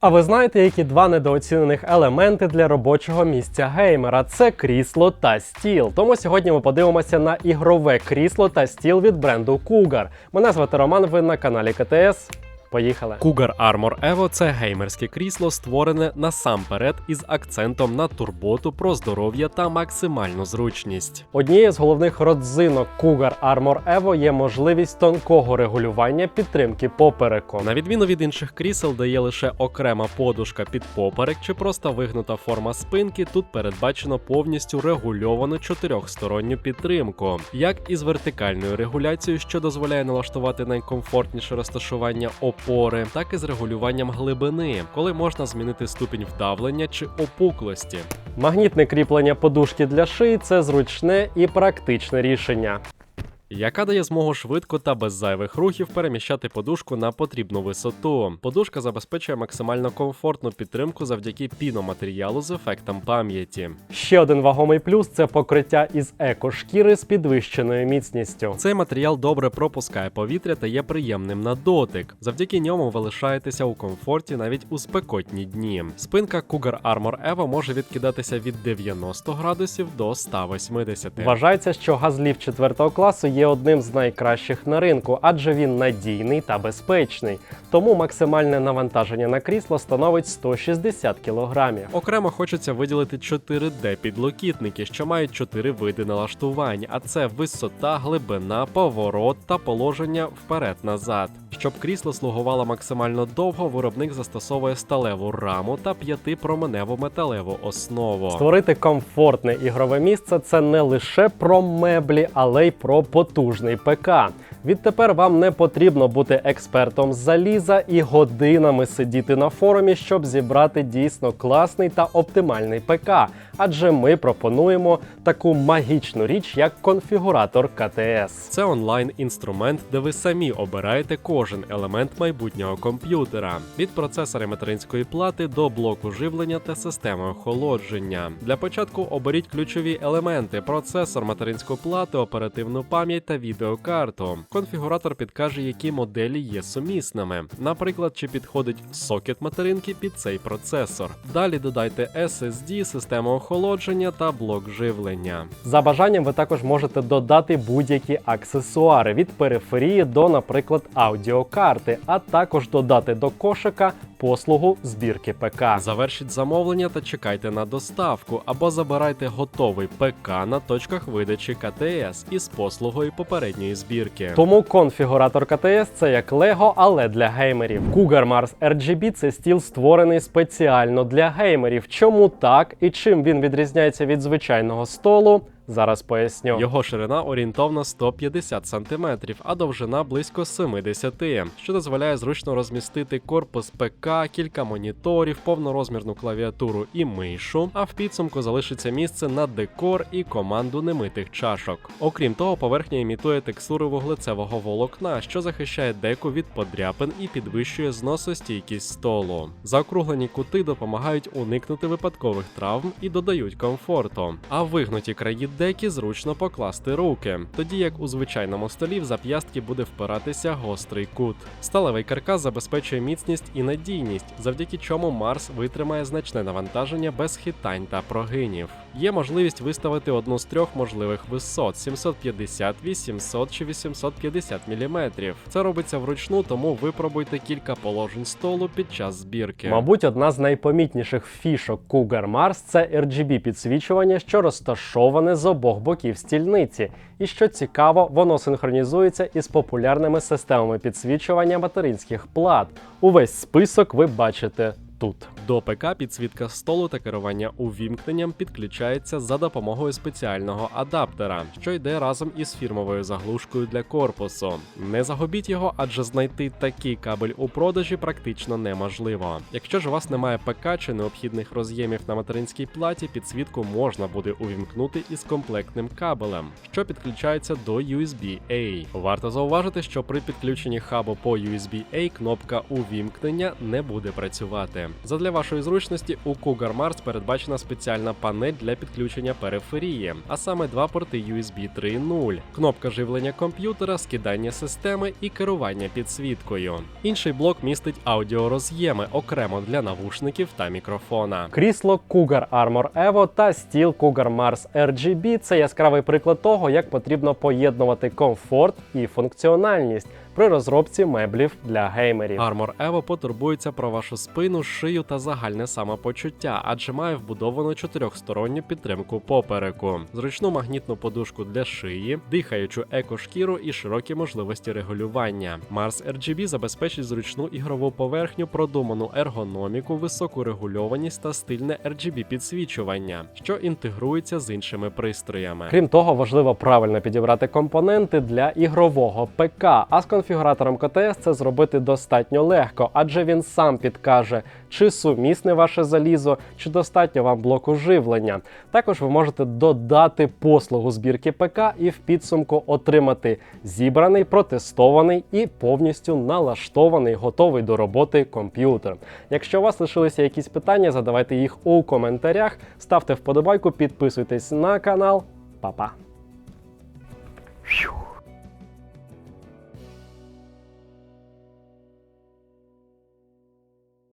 А ви знаєте, які два недооцінених елементи для робочого місця геймера? Це крісло та стіл. Тому сьогодні ми подивимося на ігрове крісло та стіл від бренду Cougar. Мене звати Роман. Ви на каналі КТС. Поїхали. Cougar Armor Evo – це геймерське крісло, створене насамперед із акцентом на турботу про здоров'я та максимальну зручність. Однією з головних родзинок Cougar Armor Evo є можливість тонкого регулювання підтримки попереку. На відміну від інших крісел, де є лише окрема подушка під поперек чи просто вигнута форма спинки, тут передбачено повністю регульовану чотирьохсторонню підтримку, як із вертикальною регуляцією, що дозволяє налаштувати найкомфортніше розташування опори, так і з регулюванням глибини, коли можна змінити ступінь вдавлення чи опуклості. Магнітне кріплення подушки для шиї це зручне і практичне рішення. Яка дає змогу швидко та без зайвих рухів переміщати подушку на потрібну висоту. Подушка забезпечує максимально комфортну підтримку завдяки піноматеріалу з ефектом пам'яті. Ще один вагомий плюс це покриття із екошкіри з підвищеною міцністю. Цей матеріал добре пропускає повітря та є приємним на дотик. Завдяки ньому ви лишаєтеся у комфорті навіть у спекотні дні. Спинка Cougar Armor Evo може відкидатися від 90 градусів до 180. Вважається, що газлів 4 класу є одним з найкращих на ринку, адже він надійний та безпечний. Тому максимальне навантаження на крісло становить 160 кг. Окремо хочеться виділити 4D підлокітники, що мають 4 види налаштувань, а це висота, глибина, поворот та положення вперед-назад. Щоб крісло слугувало максимально довго, виробник застосовує сталеву раму та п'ятипроменеву металеву основу. Створити комфортне ігрове місце це не лише про меблі, але й про потужний ПК. Відтепер вам не потрібно бути експертом з заліза і годинами сидіти на форумі, щоб зібрати дійсно класний та оптимальний ПК. Адже ми пропонуємо таку магічну річ, як конфігуратор КТС. Це онлайн-інструмент, де ви самі обираєте кожен елемент майбутнього комп'ютера від процесора материнської плати до блоку живлення та системи охолодження. Для початку оберіть ключові елементи: процесор материнської плати, оперативну пам'ять та відеокарту. Конфігуратор підкаже, які моделі є сумісними. Наприклад, чи підходить сокет материнки під цей процесор. Далі додайте SSD, систему охолодження та блок живлення. За бажанням ви також можете додати будь-які аксесуари від периферії до, наприклад, аудіокарти, а також додати до кошика послугу збірки ПК. Завершіть замовлення та чекайте на доставку або забирайте готовий ПК на точках видачі КТС із послугою попередньої збірки. Тому конфігуратор КТС це як Лего, але для геймерів. Cougar Mars RGB – це стіл створений спеціально для геймерів. Чому так і чим він відрізняється від звичайного столу? Зараз поясню. Його ширина орієнтовно 150 см, а довжина близько 70 що дозволяє зручно розмістити корпус ПК, кілька моніторів, повнорозмірну клавіатуру і мишу. А в підсумку залишиться місце на декор і команду немитих чашок. Окрім того, поверхня імітує текстури вуглецевого волокна, що захищає деку від подряпин і підвищує зносостійкість столу. Заокруглені кути допомагають уникнути випадкових травм і додають комфорту. А вигнуті краї декі зручно покласти руки, тоді як у звичайному столі в зап'ястки буде впиратися гострий кут. Сталевий каркас забезпечує міцність і надійність, завдяки чому Марс витримає значне навантаження без хитань та прогинів. Є можливість виставити одну з трьох можливих висот 750, 800 чи 850 мм. Це робиться вручну, тому випробуйте кілька положень столу під час збірки. Мабуть, одна з найпомітніших фішок Cougar Mars – це RGB підсвічування, що розташоване з обох боків стільниці. І що цікаво, воно синхронізується із популярними системами підсвічування материнських плат. Увесь список ви бачите тут. До ПК підсвітка столу та керування увімкненням підключається за допомогою спеціального адаптера, що йде разом із фірмовою заглушкою для корпусу. Не загубіть його, адже знайти такий кабель у продажі практично неможливо. Якщо ж у вас немає ПК чи необхідних роз'ємів на материнській платі, підсвітку можна буде увімкнути із комплектним кабелем, що підключається до USB-A. Варто зауважити, що при підключенні хабу по USB-A кнопка увімкнення не буде працювати. Задля вашої зручності у Cougar Mars передбачена спеціальна панель для підключення периферії, а саме два порти USB 3.0, кнопка живлення комп'ютера, скидання системи і керування підсвіткою. Інший блок містить аудіороз'єми окремо для навушників та мікрофона. Крісло Cougar Armor Evo та стіл Cougar Mars RGB – це яскравий приклад того, як потрібно поєднувати комфорт і функціональність при розробці меблів для геймерів. Armor Evo потурбується про вашу спину, шию та загальне самопочуття, адже має вбудовану чотирьохсторонню підтримку попереку, зручну магнітну подушку для шиї, дихаючу екошкіру і широкі можливості регулювання. Mars RGB забезпечить зручну ігрову поверхню, продуману ергономіку, високу регульованість та стильне RGB підсвічування, що інтегрується з іншими пристроями. Крім того, важливо правильно підібрати компоненти для ігрового ПК. А конфігуратором КТС це зробити достатньо легко, адже він сам підкаже, чи сумісне ваше залізо, чи достатньо вам блоку живлення. Також ви можете додати послугу збірки ПК і в підсумку отримати зібраний, протестований і повністю налаштований, готовий до роботи комп'ютер. Якщо у вас лишилися якісь питання, задавайте їх у коментарях, ставте вподобайку, підписуйтесь на канал. Па-па!